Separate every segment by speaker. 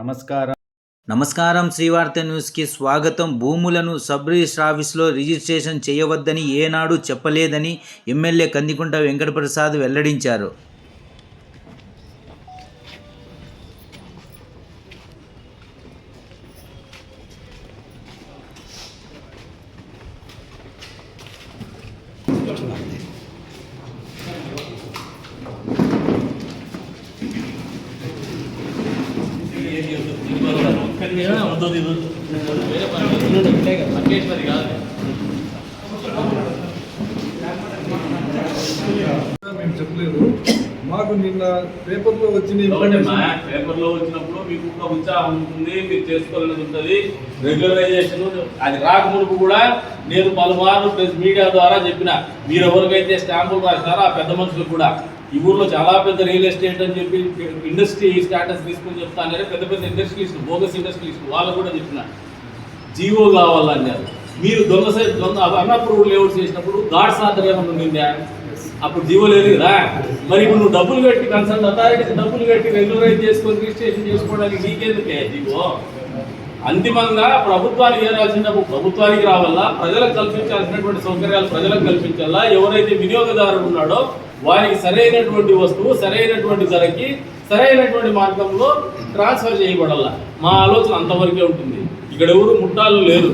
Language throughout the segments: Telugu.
Speaker 1: నమస్కారం. నమస్కారం శ్రీవార్త న్యూస్కి స్వాగతం. భూములను సబ్ రిజిస్టర్ రిజిస్ట్రేషన్ చేయవద్దని ఏనాడు చెప్పలేదని ఎమ్మెల్యే కందికుంట వెంకటప్రసాద్ వెల్లడించారు.
Speaker 2: మేము చెప్పలేదు. మాకు నిన్న పేపర్లో వచ్చిన
Speaker 3: పేపర్లో వచ్చినప్పుడు మీకు ఒక ఉత్సాహం ఉంటుంది మీరు చేసుకోవాలని ఉంటుంది. రెగ్యులరైజేషన్ అది రాకమునుపు కూడా నేను పలుమార్లు ప్రెస్ మీడియా ద్వారా చెప్పిన. మీరు ఎవరికైతే స్టాంపులు రాస్తారో ఆ పెద్ద మనుషులు కూడా. ఈ ఊర్లో చాలా పెద్ద రియల్ ఎస్టేట్ అని చెప్పి ఇండస్ట్రీ స్టేటస్ తీసుకుని చెప్తానే పెద్ద పెద్ద ఇండస్ట్రీస్ బోగస్ ఇండస్ట్రీస్ వాళ్ళు కూడా చెప్పిన. జీవో కావాలన్నారు మీరు దొంగ దొంగ అన్నప్పుడు లేఅవుట్ చేసినప్పుడు గాడ్స్ ఆర్డర్ ఏమన్నా ఉండిందా అప్పుడు జీవో లేదు రా మరి ఇప్పుడు నువ్వు డబ్బులు కట్టి కన్సల్ట్ అథారిటీకి డబ్బులు కట్టి రెగ్యులరైజ్ చేసుకొని రిజిస్ట్రేషన్ చేసుకోవడానికి నీకెందుకే జీవో అంతిమంగా ప్రభుత్వానికి చేరాల్సిన ప్రభుత్వానికి రావాలా? ప్రజలకు కల్పించాల్సినటువంటి సౌకర్యాలు ప్రజలకు కల్పించాలా? ఎవరైతే వినియోగదారుడు ఉన్నాడో వారికి సరైనటువంటి వస్తువు సరైనటువంటి ధరకి సరైనటువంటి మార్గంలో ట్రాన్స్ఫర్ చేయబడాల. మా ఆలోచన అంతవరకే ఉంటుంది. ఇక్కడ ఎవరు ముట్టాలు లేరు.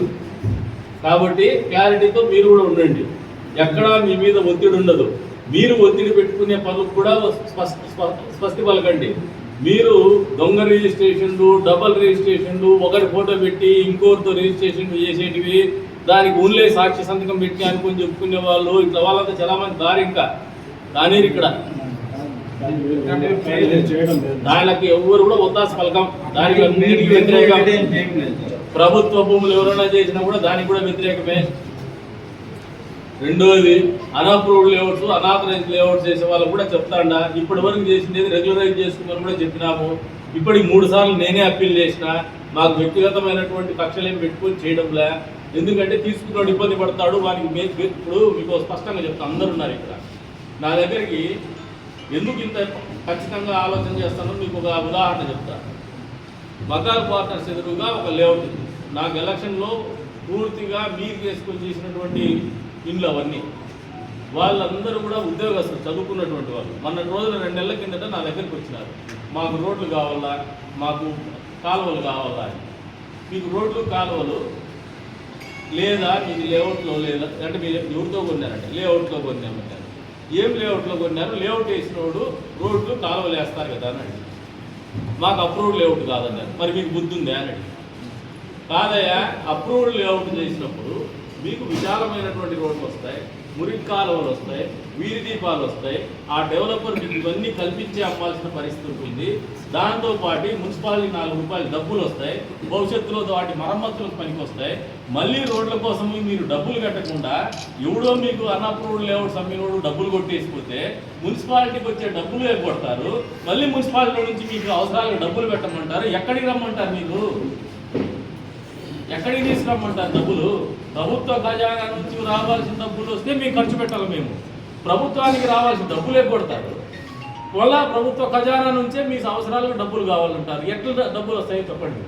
Speaker 3: కాబట్టి క్లారిటీతో మీరు కూడా ఉండండి. ఎక్కడా మీ మీద ఒత్తిడి ఉండదు. మీరు ఒత్తిడి పెట్టుకునే పనులు కూడా స్పష్టి పలకండి. మీరు దొంగ రిజిస్ట్రేషన్లు డబల్ రిజిస్ట్రేషన్లు ఒకరి ఫోటో పెట్టి ఇంకోరితో రిజిస్ట్రేషన్ చేసేటివి దానికి ఊన్లే సాక్షి సంతకం పెట్టి అనుకుని చెప్పుకునే వాళ్ళు ఇట్లా వాళ్ళంతా చాలా మంది దారి ఇంకా. కానీ ఇక్కడ. దానికి ఎవరు కూడా ఒత్తాస పలకం. దానికి అన్నిటికీ వ్యతిరేకం. ప్రభుత్వ భూములు ఎవరైనా చేసినా కూడా దానికి కూడా వ్యతిరేకమే. రెండోది అన్అప్రూవ్డ్ లేఅవుట్స్ అనాథరైజ్ లేఅవుట్స్ చేసే వాళ్ళు కూడా చెప్తాండ. ఇప్పటి వరకు చేసింది రెగ్యులరైజ్ చేసుకున్నాను కూడా చెప్పినాము. ఇప్పటికి మూడు సార్లు నేనే అప్పీల్ చేసిన. మాకు వ్యక్తిగతమైనటువంటి కక్షలు ఏం పెట్టుకొని చేయడంలే. ఎందుకంటే తీసుకున్నాడు ఇబ్బంది పడతాడు. వానికి ఇప్పుడు మీకు స్పష్టంగా చెప్తాను అందరు ఉన్నారు ఇక్కడ. నా దగ్గరికి ఎందుకు ఇంత ఖచ్చితంగా ఆలోచన చేస్తానో మీకు ఒక ఉదాహరణ చెప్తాను మకాల్ క్వార్టర్స్ ఎదురుగా ఒక లేఅవుట్ ఉంది. నాకు ఎలక్షన్లో పూర్తిగా మీరు చేసుకొని చేసినటువంటి ఇండ్లు అవన్నీ. వాళ్ళందరూ కూడా ఉద్యోగస్తులు చదువుకున్నటువంటి వాళ్ళు. మొన్న రోజున రెండు నెలల కిందట నా దగ్గరికి వచ్చినారు. మాకు రోడ్లు కావాలా? మాకు కాలువలు కావాలా? అని మీకు రోడ్లు కాలువలు లేదా మీకు లేఅవుట్లో లేదా అంటే మీరు ఎవరితో కొన్నారంటే లేఅవుట్లో కొన్నామంటారు ఏం లేఅవుట్లో కొన్నారు? లేఅవుట్ వేసినోడు రోడ్లు కాలువలు వేస్తారు కదా అని అడిగి మాకు అప్రూవ్డ్ లేఅవుట్ కాదన్నారు. మరి మీకు బుద్ధి ఉందా అని అడిగి కాదయ్యా అప్రూవ్డ్ లేఅవుట్ చేసినప్పుడు మీకు విశాలమైనటువంటి రోడ్లు వస్తాయి మురికి కాలువలు వస్తాయి వీధి దీపాలు వస్తాయి. ఆ డెవలపర్ మీకు ఇవన్నీ కల్పించి అమ్మాల్సిన పరిస్థితి ఉంటుంది. దాంతోపాటు మున్సిపాలిటీ నాలుగు రూపాయలు డబ్బులు వస్తాయి. భవిష్యత్తులో వాటి మరమ్మతులకు పనికి వస్తాయి మళ్ళీ రోడ్ల కోసం మీరు డబ్బులు కట్టకుండా ఎవడో మీకు అన్అప్రూవ్డ్ లేఅవుట్స్ అమ్మినోడు డబ్బులు కొట్టేసిపోతే మున్సిపాలిటీకి వచ్చే డబ్బులు కొడతారు? మళ్ళీ మున్సిపాలిటీ నుంచి మీకు అవసరాలకు డబ్బులు పెట్టమంటారు? ఎక్కడికి రమ్మంటారు మీకు? ఎక్కడికి తీసుకురమ్మంటారు డబ్బులు? ప్రభుత్వ ఖజానా నుంచి రావాల్సిన డబ్బులు వస్తే మేము ఖర్చు పెట్టాలి మేము. ప్రభుత్వానికి రావాల్సిన డబ్బులే కొడతారు. వల్ల ప్రభుత్వ ఖజానా నుంచే మీ అవసరాలకు డబ్బులు కావాలంటారు. ఎట్లా డబ్బులు వస్తాయో చెప్పండి.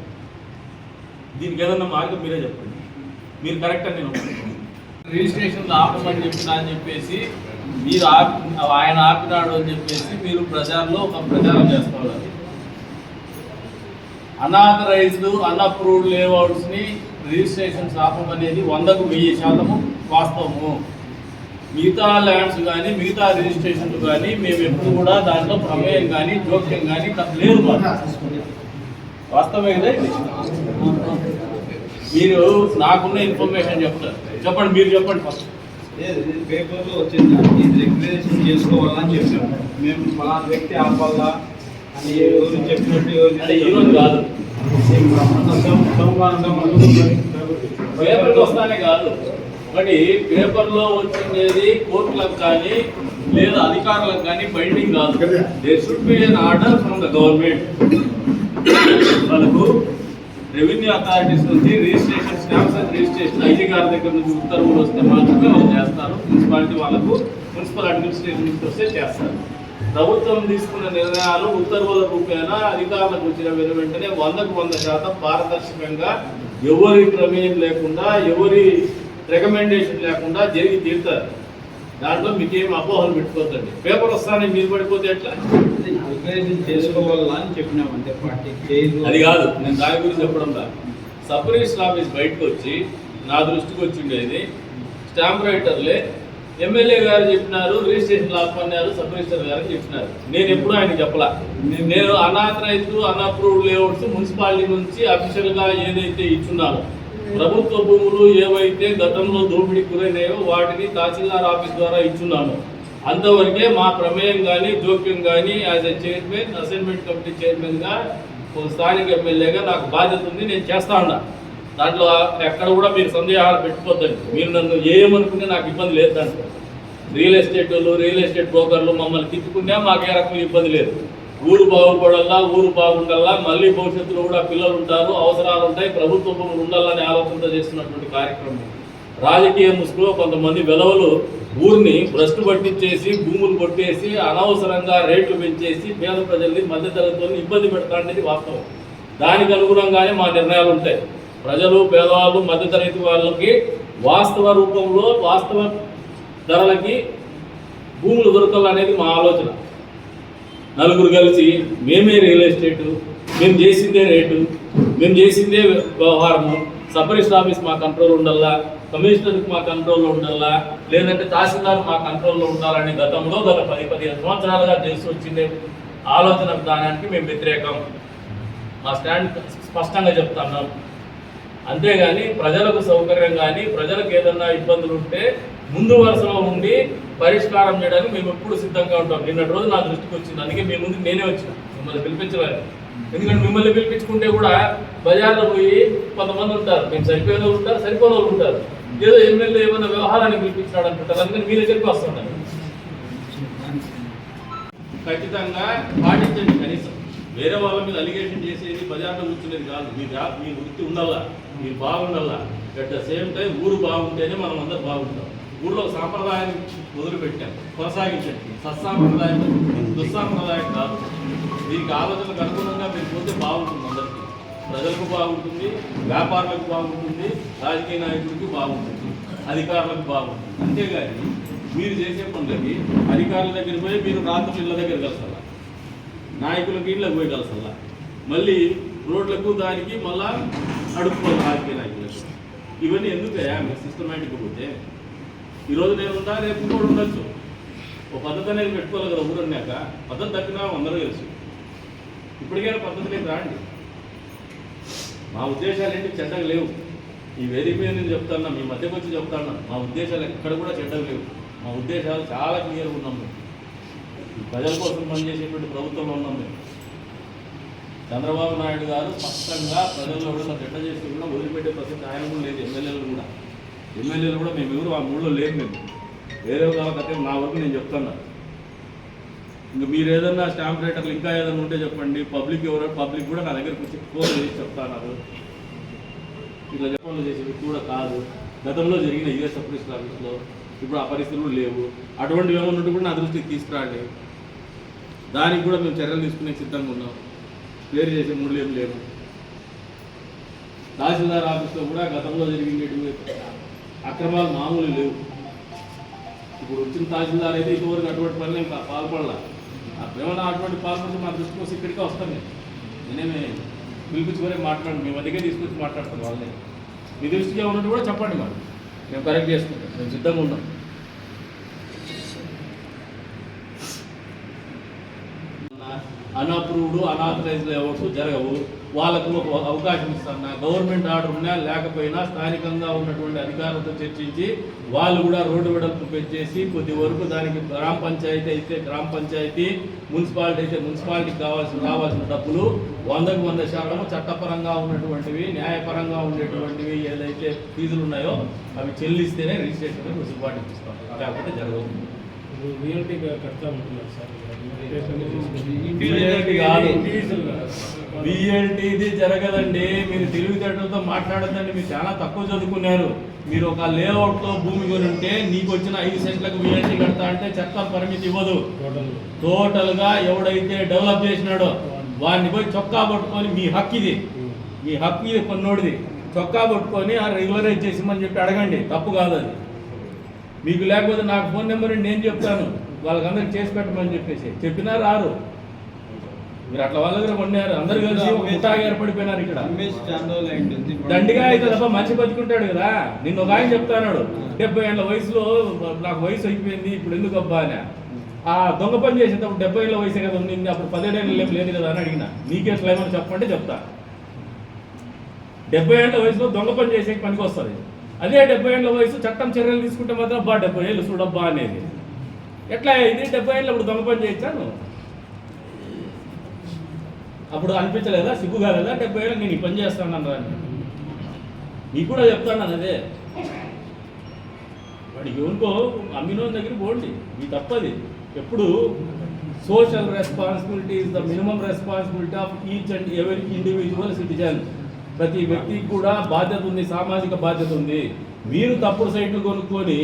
Speaker 3: దీనికి ఏదన్నా మార్గం మీరే చెప్పండి. మీరు కరెక్ట్ అని నేను రిజిస్ట్రేషన్ ఆపమని చెప్పినా అని చెప్పేసి మీరు ఆపి ఆయన ఆపినాడు అని చెప్పేసి మీరు ప్రచారంలో ఒక ప్రచారం చేసుకోవాలి. అనాథరైజ్డ్ అన్అప్రూవ్డ్ లేఅవుట్స్ని రిజిస్ట్రేషన్ శాపం అనేది వందకు వెయ్యి శాతము వాస్తవము. మిగతా ల్యాండ్స్ కానీ మిగతా రిజిస్ట్రేషన్లు కానీ మేము ఎప్పుడు కూడా దాంట్లో ప్రమేయం కానీ జోక్యం కానీ లేదు వాస్తవమే కదా మీరు నాకున్న ఇన్ఫర్మేషన్ చెప్తారు. చెప్పండి మీరు చెప్పండి ఫస్ట్
Speaker 4: లేదు, పేపర్లో వచ్చింది ఇది రెగ్యులేషన్ చేసుకోవాలని చెప్పాము మేము మా వ్యక్తి ఆపాలా అని ఎవరు చెప్పినట్టు ఎవరు
Speaker 3: అంటే ఈ రోజు కాదు. పేపర్కి వస్తానే కాదు. ఒకటి పేపర్లో వచ్చిండేది కోర్టులకు కానీ లేదా అధికారులకు కానీ బైండింగ్ కాదు. There should be an order from the government revenue authorities నుంచి registration stamps and registration IG గారి దగ్గర నుంచి ఉత్తర్వులు వస్తే మాత్రమే వాళ్ళు చేస్తారు. మున్సిపాలిటీ వాళ్ళకు మున్సిపల్ అడ్మినిస్ట్రేషన్ నుంచి వస్తే చేస్తారు. ప్రభుత్వం తీసుకున్న నిర్ణయాలు ఉత్తర్వుల రూపేణా అధికారులకు వచ్చిన వెను వెంటనే వందకు వంద శాతం పారదర్శకంగా ఎవరి ప్రమేయం లేకుండా ఎవరి రికమెండేషన్ లేకుండా జరిగి తీరుతారు. దాంట్లో మీకేం అపోహలు పెట్టుకోవద్దండి. పేపర్ వస్తానే మీరు పడిపోతే ఎట్లా?
Speaker 4: రికగ్నేషన్ చేసుకోవాలా అని చెప్పినాం అంతే పార్టీ.
Speaker 3: అది కాదు నేను దాని గురించి చెప్పడం సబ్ రిజిస్టర్ ఆఫీస్ బయటకు వచ్చి నా దృష్టికి వచ్చిండేది స్టాంప్ రైటర్లే ఎమ్మెల్యే గారు చెప్పినారు రిజిస్ట్రేషన్ ఆపన్నారు సబ్ రిజిస్టర్ గారు చెప్పినారు. నేను ఎప్పుడు ఆయన చెప్పలా. నేను అనాథరైజ్డ్ అన్అప్రూవ్డ్ లేఅవుట్స్ మున్సిపాలిటీ నుంచి అఫీషియల్గా ఏదైతే ఇచ్చున్నానో ప్రభుత్వ భూములు ఏవైతే గతంలో దోపిడీ గురైనాయో వాటిని తహసీల్దార్ ఆఫీస్ ద్వారా ఇచ్చున్నాను అంతవరకే మా ప్రమేయం కానీ జోక్యం కానీ as a chairman assignment committee చైర్మన్గా ఒక స్థానిక ఎమ్మెల్యేగా నాకు బాధ్యత ఉంది నేను చేస్తా ఉన్నా. దాంట్లో ఎక్కడ కూడా మీరు సందేహాలు పెట్టుకోవద్దండి. మీరు నన్ను ఏమనుకుంటే నాకు ఇబ్బంది లేదు దాంట్లో. రియల్ ఎస్టేట్ వాళ్ళు రియల్ ఎస్టేట్ బ్రోకర్లు మమ్మల్ని తిట్టుకున్నా మాకు ఏ రకం ఇబ్బంది లేదు. ఊరు బాగుపడల్లా ఊరు బాగుండల్లా మళ్ళీ భవిష్యత్తులో కూడా పిల్లలు ఉంటారు అవసరాలు ఉంటాయి ప్రభుత్వం ఉండాలని ఆలోచనతో చేస్తున్నటువంటి కార్యక్రమం రాజకీయ ముసుగులో కొంతమంది వెలవలు ఊరిని భ్రష్టు పట్టించేసి భూములు కొట్టేసి అనవసరంగా రేట్లు పెంచేసి పేద ప్రజల్ని మధ్యతరగతులను ఇబ్బంది పెడతా అనేది వాస్తవం. దానికి అనుగుణంగానే మా నిర్ణయాలు ఉంటాయి ప్రజలు పేదవాళ్ళు మధ్యతరగతి వాళ్ళకి వాస్తవ రూపంలో వాస్తవ ధరలకి భూములు దొరకాలనేది మా ఆలోచన. నలుగురు కలిసి మేమే రియల్ ఎస్టేటు మేము చేసిందే రేటు మేము చేసిందే వ్యవహారము సబ్ రిజిస్టర్ ఆఫీస్ మా కంట్రోల్ ఉండాలా కమిషనర్కి మా కంట్రోల్లో ఉండాలా లేదంటే తహసీల్దార్ మా కంట్రోల్లో ఉండాలని గతంలో గత పది పదిహేను సంవత్సరాలుగా తెలిసి వచ్చిందే ఆలోచన విధానానికి మేము వ్యతిరేకం. మా స్టాండ్ స్పష్టంగా చెప్తున్నాం. అంతేగాని ప్రజలకు సౌకర్యం కానీ ప్రజలకు ఏదన్నా ఇబ్బందులు ఉంటే ముందు వరుసలో ఉండి పరిష్కారం చేయడానికి మేము ఎప్పుడు సిద్ధంగా ఉంటాం. నిన్నటి రోజు నా దృష్టికి వచ్చింది. అందుకే మీ ముందు నేనే వచ్చిన. మిమ్మల్ని పిలిపించలేదు. ఎందుకంటే మిమ్మల్ని పిలిపించుకుంటే కూడా బజార్లో పోయి కొంతమంది ఉంటారు. మేము సరిపోయిన వాళ్ళు ఉంటారు సరిపోయిన వాళ్ళు ఉంటారు. ఏదో ఎమ్మెల్యే ఏమైనా వ్యవహారాన్ని పిలిపించినాడు అనుకుంటారు. అందుకని మీ దగ్గరికి వస్తున్నాను ఖచ్చితంగా పాటించండి కనీసం. వేరే వాళ్ళ మీద అలిగేషన్ చేసేది బజార్లో కూర్చునేది కాదు. మీ మీ వృత్తి ఉండాలా? మీరు బాగుండాలా? అట్ ద సేమ్ టైం ఊరు బాగుంటేనే మనం అందరు బాగుంటాం. ఊళ్ళో సాంప్రదాయాన్ని మొదలుపెట్టాం కొనసాగించండి. సత్సాంప్రదాయం దుస్సాంప్రదాయం కాదు. దీనికి ఆలోచనకు అనుగుణంగా మీరు పోతే బాగుంటుంది అందరికీ. ప్రజలకు బాగుంటుంది వ్యాపారులకు బాగుంటుంది రాజకీయ నాయకులకి బాగుంటుంది అధికారులకు బాగుంటుంది. అంతేగాని మీరు చేసే పనులకి అధికారుల దగ్గర పోయి మీరు రాత్రి ఇళ్ళ దగ్గర కలసల్లా నాయకులకి ఇళ్ళకి పోయి కలసల్లా మళ్ళీ రోడ్లకు దానికి మళ్ళా అడుక్కోవాలి రాజకీయ నాయకులకు. ఇవన్నీ ఎందుకయ్యా? మీరు సిస్టమేటిక్గా పోతే ఈరోజు నేను ఉందా రేపు కూడా ఉండొచ్చు. ఒక పద్ధతి అనేది పెట్టుకోవాలి కదా ఊరన్నాక పద్ధతి తప్పినా అందరూ తెలుసు. ఇప్పటికైనా పద్ధతిలోకి రాండి మా ఉద్దేశాలు ఏంటి? చెడ్డగా లేవు. ఈ వేదిక మీద నేను చెప్తాను మీ మధ్యకు వచ్చి చెప్తాను మా ఉద్దేశాలు ఎక్కడ కూడా చెడ్డగా లేవు. మా ఉద్దేశాలు చాలా క్లియర్గా ఉన్నాం మేము ప్రజల కోసం పనిచేసేటువంటి ప్రభుత్వంలో ఉన్నాం మేము చంద్రబాబు నాయుడు గారు స్పష్టంగా ప్రజల్లో కూడా చెడ్డ చేసి కూడా వదిలిపెట్టే ప్రసక్తి ఆయన కూడా లేదు ఎమ్మెల్యేలు కూడా. ఎమ్మెల్యేలు కూడా మేము ఎవరు ఆ మూడులో లేము మేము. వేరే కాబట్టి నా వరకు నేను చెప్తాను ఇంకా మీరు ఏదన్నా స్టాంప్ రేటర్లు ఇంకా ఏదైనా ఉంటే చెప్పండి. పబ్లిక్ ఎవరో పబ్లిక్ కూడా నా దగ్గరకు వచ్చి ఫోన్ చేసి చెప్తాను ఇట్లా చెప్పండి చేసేవి కూడా కాదు. గతంలో జరిగిన యుఎస్ సప్రీస్ ఆఫీస్లో ఇప్పుడు ఆ పరిస్థితులు లేవు. అటువంటివి ఏమైనా ఉంటే కూడా నా దృష్టికి తీసుకురాండి. దానికి కూడా మేము చర్యలు తీసుకునే సిద్ధంగా ఉన్నాం. క్లియర్ చేసే మూడు ఏం లేవు. తహసీల్దార్ ఆఫీస్లో కూడా గతంలో జరిగినటువంటి అక్రమాలు మామూలు లేవు. ఇప్పుడు వచ్చిన తహసీల్దార్ అయితే ఇటువరకు అటువంటి పనులు ఇంకా పాల్పడాల. ఏమన్నా అటువంటి పాల్పడితే మా దృష్టికి వస్తే ఇక్కడికే వస్తాం మేము. నేనేమి పిలిపించుకొని మాట్లాడండి మేము దగ్గర తీసుకొచ్చి మాట్లాడతాం వాళ్ళని. మీ దృష్టికి ఉన్నట్టు కూడా చెప్పండి మరి. మేము కరెక్ట్ చేసుకుంటాం. మేము సిద్ధంగా ఉన్నాం. అన్అప్రూవ్డ్ అనాథరైజ్డ్ లేఅవుట్స్ జరగవు. వాళ్ళకు ఒక అవకాశం ఇస్తున్నా గవర్నమెంట్ ఆర్డర్ ఉన్నా లేకపోయినా స్థానికంగా ఉన్నటువంటి అధికారులతో చర్చించి వాళ్ళు కూడా రోడ్డు వెడల్పు పెంచేసి కొద్ది వరకు దానికి గ్రామ పంచాయతీ అయితే గ్రామ పంచాయతీ మున్సిపాలిటీ అయితే మున్సిపాలిటీకి కావాల్సిన రావాల్సిన డబ్బులు వందకు వంద శాతం చట్టపరంగా ఉన్నటువంటివి న్యాయపరంగా ఉండేటువంటివి ఏదైతే ఫీజులు ఉన్నాయో అవి చెల్లిస్తేనే రిజిస్ట్రేషన్ మున్సిపాలిటీకి ఇస్తాం. లేకపోతే జరగదు
Speaker 5: రియల్టీగా కడతా ఉంటున్నారు సార్.
Speaker 3: బిఎల్టీ కాదు. బిఎల్టీది జరగదండి. మీరు తెలివితేటలతో మాట్లాడద్దండి. మీరు చాలా తక్కువ చదువుకున్నారు. మీరు ఒక లేఅవుట్లో భూమి కొని ఉంటే నీకు వచ్చిన ఐదు సెంట్లకు వీఎంటీ కడతా అంటే చట్టం పరిమితి ఇవ్వదు.
Speaker 5: టోటల్
Speaker 3: టోటల్గా ఎవడైతే డెవలప్ చేసినాడో వాడిని పోయి చొక్కా పట్టుకొని మీ హక్కు ఇది. మీ హక్కు ఇది కొన్నోడిది. చొక్కా పట్టుకొని ఆ రెగ్యులరైజ్ చేసిమని చెప్పి అడగండి. తప్పు కాదు అది. మీకు లేకపోతే నాకు ఫోన్ నెంబర్ నేను చెప్తాను. వాళ్ళకందరికి చేసి పెట్టమని చెప్పేసి. చెప్పినా రారు. మీరు అట్లా వాళ్ళ దగ్గర కొన్నారు. అందరు కలిసి ముఠాగా ఏర్పడిపోయినారు ఇక్కడ. దండిగా అయితే తప్ప మనిషి బతుకుంటాడు కదా. నిన్న ఒక ఆయన చెప్తాడు డెబ్బై ఏళ్ళ వయసులో నాకు వయసు అయిపోయింది ఇప్పుడు ఎందుకు అబ్బా అని. ఆ దొంగ పని చేసేటప్పుడు డెబ్బై ఏళ్ళ వయసే కదా ఉంది. అప్పుడు పదిహేడేళ్ళు ఏం లేదు కదా అని అడిగిన. నీకెట్లా ఏమని చెప్పంటే చెప్తా. డెబ్బై ఏళ్ళ వయసులో దొంగ పని చేసే పనికి వస్తుంది. అదే డెబ్బై ఏళ్ళ వయసు చట్టం చర్యలు తీసుకుంటే మాత్రం బా డెబ్బై ఏళ్ళు చూడబ్బా అనేది. ఎట్లా ఇది డెబ్బై ఏళ్ళు అప్పుడు దొంగ పని చేయించాను అప్పుడు అనిపించలేదా? సిగ్గు కాలేదా? డెబ్బై ఏళ్ళు నేను ఈ పని చేస్తాను అని నీకు కూడా చెప్తాను అదే. వాడు ఎవరికో అమ్మినోని దగ్గర పోండి. మీ తప్పది. ఎప్పుడు social responsibility is the minimum responsibility of each and ఎవరి ఇండివిజువల్ సిటిజన్ ప్రతి వ్యక్తికి కూడా బాధ్యత ఉంది సామాజిక బాధ్యత ఉంది. మీరు తప్పుడు సైట్లు కొనుక్కొని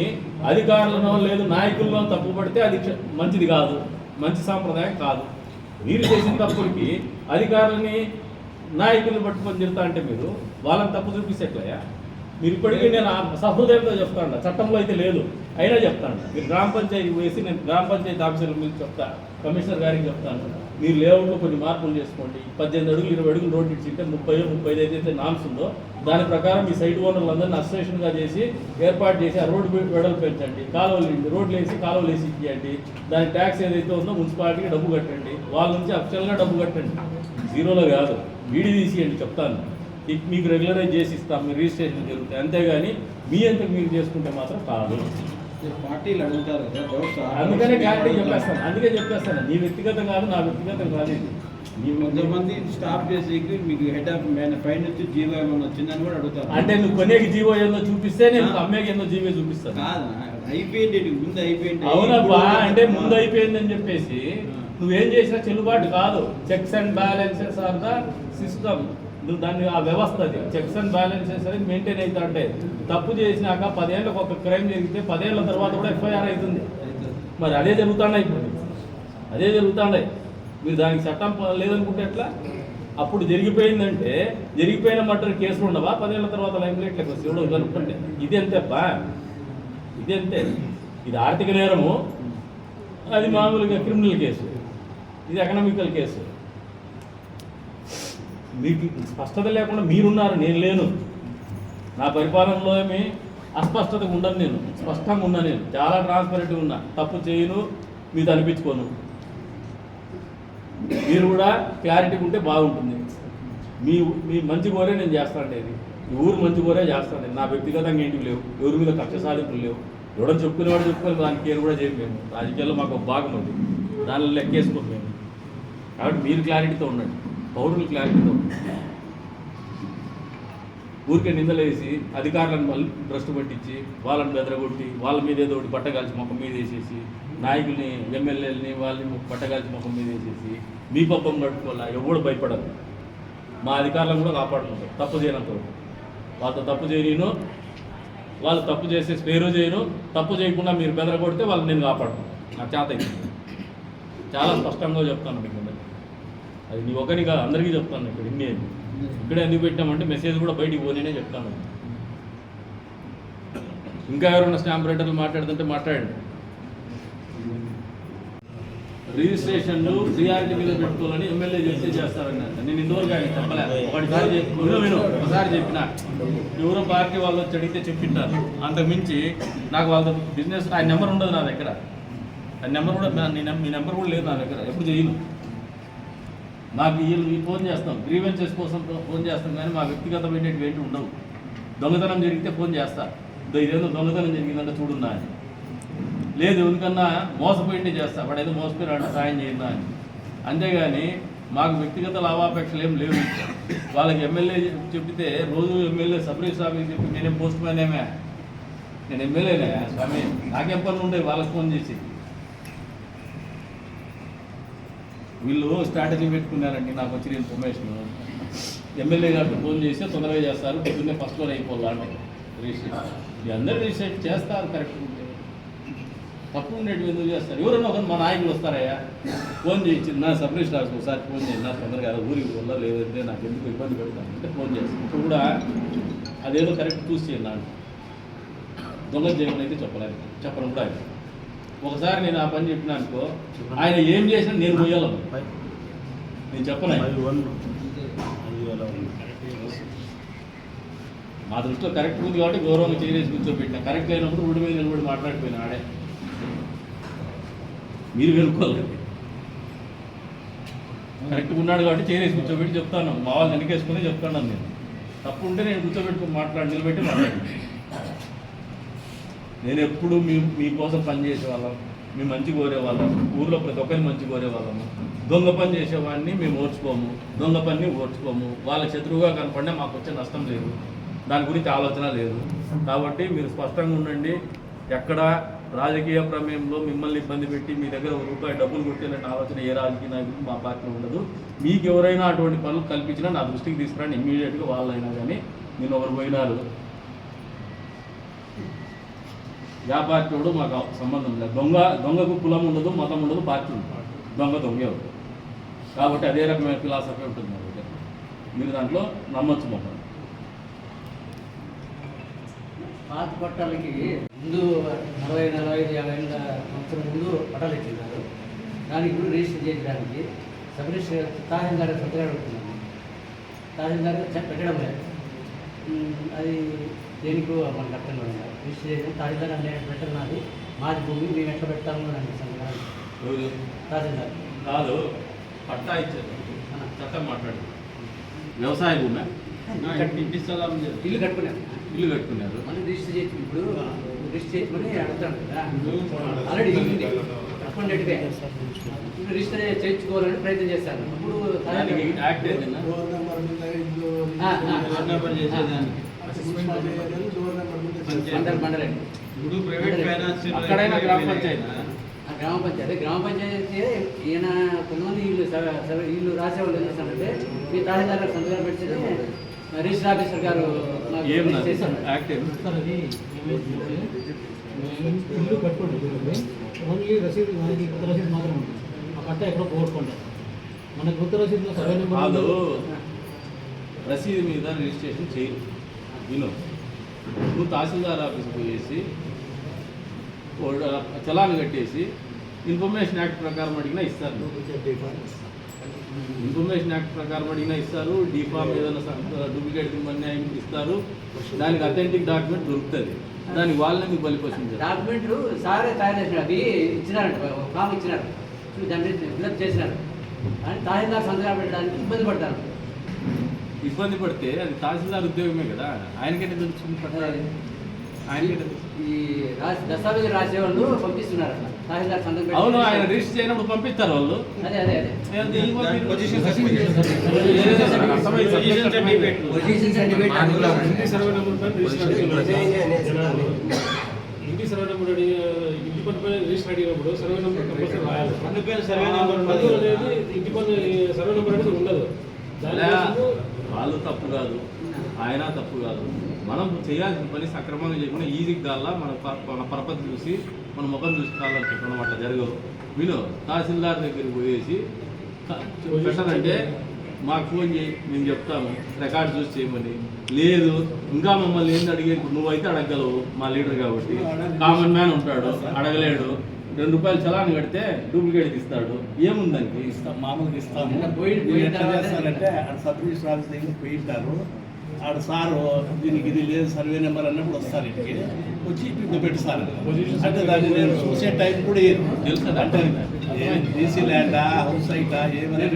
Speaker 3: అధికారులనో లేదు నాయకుల్లో తప్పు పడితే అది మంచిది కాదు. మంచి సాంప్రదాయం కాదు. మీరు చేసిన తప్పులకి అధికారులని నాయకులను పట్టుకొని తిడతా అంటే మీరు వాళ్ళని తప్పు చూపిస్తేట్లయ్యా? మీరు ఇప్పటికీ నేను ఆ సహృదయంతో చెప్తాను చట్టంలో అయితే లేదు. అయినా చెప్తాను మీరు గ్రామ పంచాయతీ వేసి నేను గ్రామ పంచాయతీ ఆఫీసర్లు మీరు చెప్తాను కమిషనర్ గారికి చెప్తాను. మీరు లేఅవుట్లో కొన్ని మార్పులు చేసుకోండి. పద్దెనిమిది అడుగులు ఇరవై అడుగులు రోడ్డు ఇచ్చింటే ముప్పై ముప్పై ఐదు ఏదైతే నామ్స్ ఉందో దాని ప్రకారం మీ సైట్ ఓనర్లందరినీ అసోసియేషన్గా చేసి ఏర్పాటు చేసి ఆ రోడ్డు వెడలు పెంచండి. కాలువలు ఇవ్వండి రోడ్లు వేసి కాలువలు వేసి ఇచ్చేయండి. దాని ట్యాక్స్ ఏదైతే ఉందో మున్సిపాలిటీకి డబ్బు కట్టండి. వాళ్ళ నుంచి అఫిషియల్గా డబ్బు కట్టండి. జీరోలో కాదు. వీడి తీసియండి చెప్తాను. మీకు రెగ్యులరైజ్ చేసి ఇస్తాం. మీ రిజిస్ట్రేషన్ జరుగుతాయి. అంతేగాని మీ అంతకు మీరు చేసుకుంటే మాత్రం కాదు.
Speaker 4: పార్టీలు అడుగుతారు
Speaker 3: అందుకనే క్లారిటీ చెప్పేస్తాను. అందుకే చెప్పేస్తాను. నీ వ్యక్తిగతం కాదు నా వ్యక్తిగతం కాదు ఇది
Speaker 4: మీ కొంతమంది స్టాప్ చేసేకి మీకు హెడ్ ఆఫ్ పైన వచ్చి జీవో ఏమైనా వచ్చిందని కూడా అడుగుతారు.
Speaker 3: అంటే నువ్వు కొనేకి జీవో ఏందో చూపిస్తే నేను అమ్మేకి ఏందో జీవో చూపిస్తాను.
Speaker 4: కాదు అయిపోయింది ముందు అయిపోయింది.
Speaker 3: అవునబ్బా అంటే ముందు అయిపోయిందని చెప్పేసి నువ్వేం చేసినా చెల్లుబాటు కాదు. Checks and balances are the system నువ్వు దాన్ని ఆ వ్యవస్థ అది. చెక్స్ అండ్ బ్యాలెన్సెస్ అనేది మెయింటైన్ అవుతా అంటే తప్పు చేసినాక పదేళ్ళకి ఒక క్రైమ్ జరిగితే పదేళ్ళ తర్వాత కూడా ఎఫ్ఐఆర్ అవుతుంది. మరి అదే జరుగుతుండే ఇప్పుడు. అదే జరుగుతుండే. మీరు దానికి చట్టం లేదనుకుంటే ఎట్లా? అప్పుడు జరిగిపోయిందంటే జరిగిపోయిన మటర్ కేసులు ఉండవా? పదేళ్ళ తర్వాత లైఫ్ లైట్లకు వస్తే ఎవడో కనుక్కుంటే ఇది అంతేప్పా ఇది అంతే ఇది ఆర్థిక నేరము. అది మామూలుగా క్రిమినల్ కేసు. ఇది ఎకనామికల్ కేసు. మీకు స్పష్టత లేకుండా మీరున్నారు నేను లేను. నా పరిపాలనలో ఏమి అస్పష్టత ఉండను నేను. స్పష్టంగా ఉన్నా నేను. చాలా ట్రాన్స్పరెంట్గా ఉన్నా. తప్పు చేయను మీతో అనిపించుకోను. మీరు కూడా క్లారిటీ ఉంటే బాగుంటుంది. మీ మీ మంచి కోరే నేను చేస్తానండి ఇది ఈ ఊరు మంచి కోరే చేస్తాను నా వ్యక్తిగతంగా ఏంటివి లేవు. ఎవరి మీద కక్ష సాధింపులు లేవు. ఎవడో చెప్పుకునేవాడు చెప్పుకొని దాని ఏం కూడా చేయం మేము. రాజకీయాల్లో మాకు ఒక భాగం ఉంది. దానిలో లెక్కేసుకోం మేము. కాబట్టి మీరు క్లారిటీతో ఉండండి. పౌరులు క్లారిటీతో. ఊరికే నిందలేసి అధికారులను మళ్ళీ భ్రష్టు పట్టించి వాళ్ళని బెదరగొట్టి వాళ్ళ మీద ఏదో ఒకటి పట్టగాల్చి ముఖం మీద వేసేసి నాయకుల్ని ఎమ్మెల్యేలని వాళ్ళని పట్టగాల్చి ముఖం మీద వేసేసి మీ పబ్బం గడుపుకోవాలా ఎవడు భయపడదు. మా అధికారులను కూడా కాపాడుకుంటాం. తప్పు చేయనంత వాళ్ళతో తప్పు చేయను వాళ్ళు తప్పు చేసే స్పేరు చేయను. తప్పు చేయకుండా మీరు బెదరగొడితే వాళ్ళని నేను కాపాడుతాను నా చేత చాలా స్పష్టంగా చెప్తాను మీకు అది నీ ఒకరిని కాదు అందరికీ చెప్తాను ఇక్కడ ఇన్ని ఇక్కడే ఎందుకు పెట్టామంటే మెసేజ్ కూడా బయటికి పోనేనే చెప్తాను. ఇంకా ఎవరైనా స్టాంప్ రైటర్లు మాట్లాడుతుంటే మాట్లాడండి. రిజిస్ట్రేషన్లు ప్రియారిటీ మీద పెట్టుకోవాలని ఎమ్మెల్యే చేస్తే చేస్తారన్నారు. నేను ఇంతవరకు ఆయన చెప్పలేదు ఒకటిసారి చెప్పి. విను ఒకసారి చెప్పిన. ఎవరో పార్టీ వాళ్ళు వచ్చి అడిగితే చెప్పింటారు. అంతకు మించి నాకు వాళ్ళ బిజినెస్ ఆయన నెంబర్ ఉండదు నా దగ్గర. ఆ నెంబర్ కూడా నా- మీ నెంబర్ కూడా లేదు నా దగ్గర. ఎప్పుడు చేయను. నాకు వీళ్ళు ఫోన్ చేస్తాం. గ్రీవెన్సెస్ కోసం ఫోన్ చేస్తాం కానీ మా వ్యక్తిగతమైనటువంటి ఏంటి ఉండవు. దొంగతనం జరిగితే ఫోన్ చేస్తా. ఇదేదో దొంగతనం జరిగిందంటే చూడున్నా అని. లేదు ఎందుకన్నా మోసపోయింటే చేస్తా. వాడు ఏదో మోసపోయినాడు సాయం చేయందా అని. అంతేగాని మాకు వ్యక్తిగత లాభాపేక్షలు ఏం లేవు వాళ్ళకి ఎమ్మెల్యే చెప్తే రోజు ఎమ్మెల్యే సబ్ స్వామికి ఆఫీస్ చెప్పి నేనేం పోస్ట్ మ్యాన్ ఏమే నేను ఎమ్మెల్యేనే స్వామి? నాకేం పనులు వాళ్ళకి ఫోన్ చేసి. వీళ్ళు స్ట్రాటజీ పెట్టుకున్నారండి నాకు వచ్చిన ఇన్ఫర్మేషన్ ఎమ్మెల్యే గారికి ఫోన్ చేస్తే తొందరగా చేస్తారు పొద్దున్నే ఫస్ట్లో అయిపోవాలా అంటే. రిజిస్ట్రేషన్ అందరూ రిజిస్ట్రేషన్ చేస్తారు కరెక్ట్ ఉంటే. తప్పు ఉండేటివి ఎందుకు చేస్తారు? ఎవరైనా ఒకరు మా నాయకులు వస్తారయ్యా. ఫోన్ చేయించి నా సబ్ రిజిస్టర్ ఒకసారి ఫోన్ చేయండి నా తొందరగా ఊరికి వల్ల లేదంటే నాకు ఎందుకు ఇబ్బంది పెడతాను అంటే ఫోన్ చేస్తాను ఇప్పుడు కూడా అదేదో కరెక్ట్ చూసి చేయండి నాకు దొంగ చేయమని అయితే చెప్పలేదు చెప్పడం కూడా ఆయన ఒకసారి నేను ఆ పని చెప్పినా అనుకో ఆయన ఏం చేసినా నేను పోయాల నేను చెప్పను. మా దృష్టిలో కరెక్ట్ ఉంది కాబట్టి గౌరవంగా చేరేసి కూర్చోబెట్టిన. కరెక్ట్ అయినప్పుడు రోడ్డు మీద నిలబడి మాట్లాడిపోయిన ఆడే. మీరు వెనుకోవాలి కరెక్ట్గా ఉన్నాడు కాబట్టి చేరేసి కూర్చోబెట్టి చెప్తాను. మా వాళ్ళు వెనకేసుకుని చెప్తాను నేను. తప్పు ఉంటే నేను కూర్చోబెట్టుకుని మాట్లాడి నిలబెట్టి మాట్లాడి. నేను ఎప్పుడు మీ మీకోసం పనిచేసేవాళ్ళం మీ మంచి కోరేవాళ్ళం ఊర్లో ప్రతి ఒక్కరిని మంచి కోరేవాళ్ళము. దొంగ పని చేసేవాడిని మేము ఓర్చుకోము దొంగ పనిని ఓర్చుకోము. వాళ్ళ శత్రువుగా కనపడినా మాకు వచ్చే నష్టం లేదు. దాని గురించి ఆలోచన లేదు. కాబట్టి మీరు స్పష్టంగా ఉండండి ఎక్కడ రాజకీయ ప్రమేయంలో మిమ్మల్ని ఇబ్బంది పెట్టి మీ దగ్గర ఒక రూపాయి డబ్బులు కొట్టేలాంటి ఆలోచన ఏ రాజకీయ నాయకుడికి మా పార్టీలో ఉండదు. మీకు ఎవరైనా అటువంటి పనులు కల్పించినా నా దృష్టికి తీసుకురండి ఇమ్మీడియట్గా వాళ్ళైనా కానీ నేను ఒకరు పోయినారు. వ్యాపారితోడు మాకు సంబంధం లేదు. దొంగ దొంగకు కులం ఉండదు మతం ఉండదు పార్టీ ఉండదు. దొంగ దొంగే ఉండదు కాబట్టి అదే రకమైన ఫిలాసఫీ ఉంటుంది మా దగ్గర. మీరు దాంట్లో నమ్మచ్చు మమ్మల్ని.
Speaker 6: పాత పట్టాలకి ముందు నలభై నలభై ఐదు యాభై ఏళ్ళ సంవత్సరం ముందు పట్టాలు ఇచ్చినారు దానికి ఇప్పుడు రిజిస్టర్ చేయడానికి సబ్ రిజిస్టర్ తహసీల్దార్ సంతకాలు పెడుతున్నాను తహసీల్దార్ పెట్టడం లేదు. అది దేనికో మనకు అర్థం కాదు రిజిస్టర్ చేయడం తహసీల్దార్ అనే పెట్టినది మాది భూమి మేము ఎట్లా పెడతాము అని అంటే
Speaker 3: ఎవరు?
Speaker 6: తహసీల్దార్
Speaker 3: కాదు పట్టా ఇచ్చారు. చట్టం మాట్లాడు వ్యవసాయ భూమి.
Speaker 6: ఇల్లు కట్టుకున్నాం
Speaker 3: ఇల్లు కట్టుకున్నారు.
Speaker 6: మళ్ళీ రిజిస్టర్ చేసి ఇప్పుడు రిజిస్టర్ చేయమని అడుగుతాను కదా. ఆల్రెడీ ఇప్పుడు రిజిస్టర్ చేయించుకోవాలని ప్రయత్నం చేస్తాను ఇప్పుడు
Speaker 3: యాక్ట్
Speaker 4: ఇప్పుడు ప్రైవేట్ ఫైనాన్స్
Speaker 3: అక్కడైనా గ్రామ పంచాయతీ.
Speaker 6: ఆ గ్రామ పంచాయతీ గ్రామ పంచాయతీ ఈయన కొంతమంది సర్వే- ఇల్లు రాసేవాళ్ళు ఏం చేస్తారంటే మీ తహసీల్దార్ గారు సంతకాలు పెడితే రిజిస్టర్ ఆఫీసర్ గారు
Speaker 5: ఇల్లు కట్టుకోండి ఓన్లీ రసీదు మనకి కొత్త రసీదు మాత్రం ఉంటుంది ఆ పట్ట ఎక్కడో పోగొట్టుకుంటాం. మనకి కొత్త రసీదులో సర్వే నెంబర్.
Speaker 3: రసీదు మీద రిజిస్ట్రేషన్ చేయరు. విను. నువ్వు తహసీల్దార్ ఆఫీస్కి పోయేసి ఓ చలాన్ కట్టేసి ఇన్ఫర్మేషన్ యాక్ట్ ప్రకారం అడిగినా ఇస్తారు. ఇన్ఫర్మేషన్ యాక్ట్ ప్రకారం అడిగినా ఇస్తారు. డిఫామ్ ఏదైనా డూప్లికేట్ ఇవన్నీ ఇస్తారు. దానికి అథెంటిక్ డాక్యుమెంట్ దొరుకుతుంది. దానికి వాళ్ళని మీకు
Speaker 6: బలిపోతుంది డాక్యుమెంట్లు సారే తయారు చేసినారు. అవి ఇచ్చినారంట ఫామ్ ఇచ్చినారు. ఇప్పుడు దాన్ని ఫిల్అప్ చేసినారు. కానీ తహసీల్దార్ సంతకాలు పెట్టడానికి ఇబ్బంది పడతారు.
Speaker 3: ఇబ్బంది పడితే అది తహసీల్దార్ ఉద్యోగమే కదా. ఆయనకైతే తెలుస్తుంది తెలుస్తుంది.
Speaker 6: ఈ రాసి పంపిస్తున్నారు
Speaker 3: అవును ఆయన రిజిస్టర్ చేయనప్పుడు పంపిస్తారు వాళ్ళు.
Speaker 4: సర్టిఫికేట్
Speaker 5: ఇంటి సర్వే నెంబర్ రిజిస్టర్ అడిగినప్పుడు ఇంటి సర్వే నెంబర్ పైన రిజిస్టర్ అడిగినప్పుడు సర్వే నెంబర్ కంపల్సరీ రాయాలి
Speaker 4: పన్ను పైన సర్వే నెంబర్ ఉండదు.
Speaker 5: పన్ను అనేది ఇంటి సర్వే నెంబర్ అనేది ఉండదు.
Speaker 3: వాళ్ళు తప్పు కాదు ఆయన తప్పు కాదు. మనం చేయాల్సిన పని సక్రమంగా చేయకుండా ఈజీకి కాల్లా మన మన పరపతి చూసి మన ముఖం చూసి కావాలని చెప్పడం అట్లా జరగవు. విను తహసీల్దార్ దగ్గరికి పోయేసి త- మాకు ఫోన్ చేయి మేము చెప్తాము రికార్డ్ చూసి చేయమని. లేదు ఇంకా మమ్మల్ని ఏంది అడిగే నువ్వైతే అడగలవు మా లీడర్ కాబట్టి. కామన్ మ్యాన్ ఉంటాడు అడగలేడు. రెండు రూపాయలు చలాన్ కడితే డూప్లికేట్ ఇస్తాడు ఏముందానికి
Speaker 7: ఇస్తాం మామూలుగా ఇస్తాము. ఎట్లా చేస్తారంటే ఆడ సబ్ రిజిస్టర్ ఆఫీస్ దగ్గర పోయింటారు. ఆడ సారు దీనికి ఇది లేదు సర్వే నెంబర్ అన్నప్పుడు వస్తారు ఇంటికి. వచ్చి ఇప్పుడు పెట్టిస్తారు. అంటే దాన్ని నేను చూసే టైం కూడా
Speaker 3: తెలుసు?
Speaker 7: అంటే డీసీ ల్యాండా హౌస్ సైటా ఏమైనా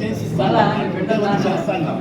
Speaker 7: చేసి చేస్తాను.